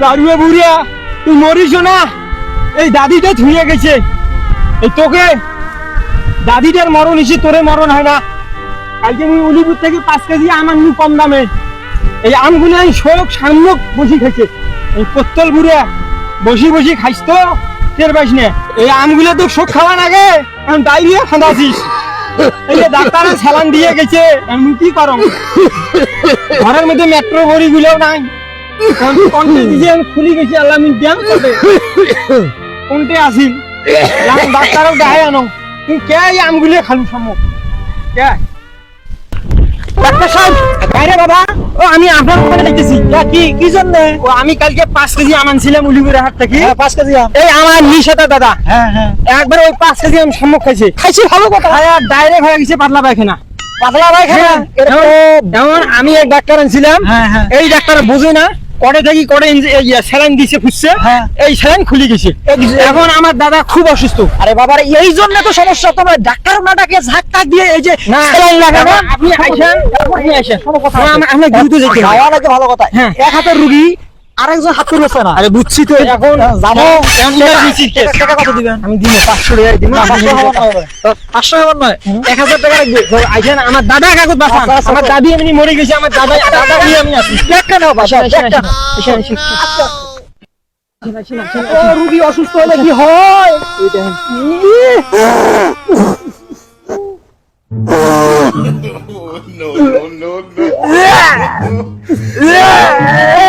পারবে বুড়িয়া, তুই মরিস না। এই দাদিটা ধুয়ে গেছে। এই তোকে, দাদিটার মরণ এসে তোরে মরণ হয় না। কালকে আমি উলিপুর থেকে পাঁচ কেজি আম আনলু কম দামে। এই আমগুলো আমি শোক সামনে বসি খাইছে। এই কোত্তল বুড়িয়া, বসি বসি খাইছ তো, টের পাইস না। এই আমগুলো তো শোক খাওয়া লাগে এখন ডাইরিয়া খাঁদাছিস এই ডাক্তারে স্যালান দিয়ে গেছে আমি কি করো ঘরের মধ্যে মেট্রো গড়ি গুলো নাই। কোনটে আমি খুলি গেছি আল্লাহ আমি ব্যায়াম করতে আসিল এখন ডাক্তারও দেখাই আনো। তুই কে এই আমগুলো খালু সম্মুখ কে? ডাক্তার সাহেব বাইরে বাবা। ও আমি আপনার ওখানে দেখতেছি কি কি জন্য? ও আমি কালকে পাঁচ কেজি আম আনছিলাম উলিপুরের হাট থেকে। পাঁচ কেজি আম। এই আমার নিশাতা দাদা। হ্যাঁ হ্যাঁ। একবার ওই পাঁচ কেজি আম সম্মুখ খাইছে। খাইছি ভালো কথা। ডাইরেক্ট হয়ে গেছে পাতলা পায়খানা। পাতলা পায়খানা? যেমন আমি এক ডাক্তার আনছিলাম। হ্যাঁ হ্যাঁ। এই ডাক্তার বুঝে না। করে থাকি করে স্যালাইন দিছে ফুসছে হ্যাঁ। এই স্যালাইন খুলে গেছে। এখন আমার দাদা খুব অসুস্থ। আরে বাবার এই জন্য তো সমস্যা তোমার ডাক্তার নাটাকে ঝাক্কা দিয়ে এই যে স্যালাইন লাগানো। আপনি আইসেন আপনি না। আমরা- আমরা দ্রুত যেতে ভালো কথা। হ্যাঁ। এক হাতের রুগী আরেকজন হাত তুলেছে না আরে বুঝছি তো এখন যাব এখন emergency case। টাকা কত দিবেন আমি দিব পাঁচশো টাকা দিব পাঁচশো হবার নয় এক হাজার টাকা রাখবে আইসেন আমার দাদা কাগজ বাঁচান আচ্ছা, আচ্ছা, আমার আচ্ছা। দাদি এমনি মরে গেছে আমার দাদা দাদা নিয়ে আমি আছি একটা নাও বাসা একটা। আচ্ছা। রুগী অসুস্থ হলে কি হয় এই দেখেন। এ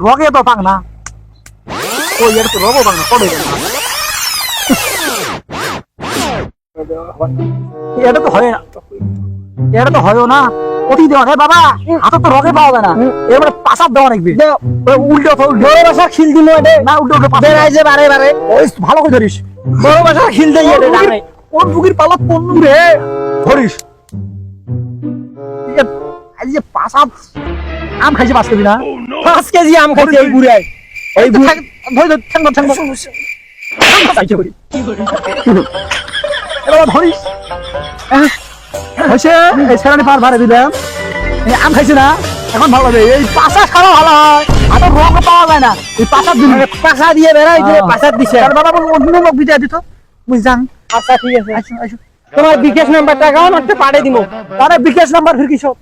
রগে তো পাক না ওই এর তো পাক না পড়ে এটা তো হয় না এটা তো হয়ও না অতি দেওয়া রে বাবা হাতে তো রগে পাওয়া যায় না এবারে পাশার দেওয়া উল্টো তো উল্টো বড় বাসা খিল দিল এটা না উল্টো উল্টো পাশা বেড়াই যে বারে বারে ওই ভালো করে ধরিস বড় বাসা খিল দেই কোন এটা রুগীর- কোন রুগীর পালা কোন রে ধরিস এই যে- পাশা আম খাইছে পাঁচ কেজি না পাঁচ কেজি আম খাইছে এই বুড়াই। এই বুড়ি- ধরি ধরি ধর, ঠ্যাং ধর। ঠ্যাং ধর, চাইছে করি। এবার ধরিস। হয়েছে এই সেরানি পার ভাড়ে দিলাম আম খাইছে না? এখন ভালো লাগে এই পাশা খাওয়া ভালো হয়। আর রঙ পাওয়া যায় না। এই পাশার দিন পাশা দিয়ে বেড়াই হ্যাঁ। পাশার দিছে। তার বাবা বল অন্য লোক বিটা দিত মুই যাং। আচ্ছা ঠিক আছে। তোমার বিকাশ নাম্বারটা নটতে পাড়ে দিমু। তারে বিকাশ নাম্বার ফির কিসব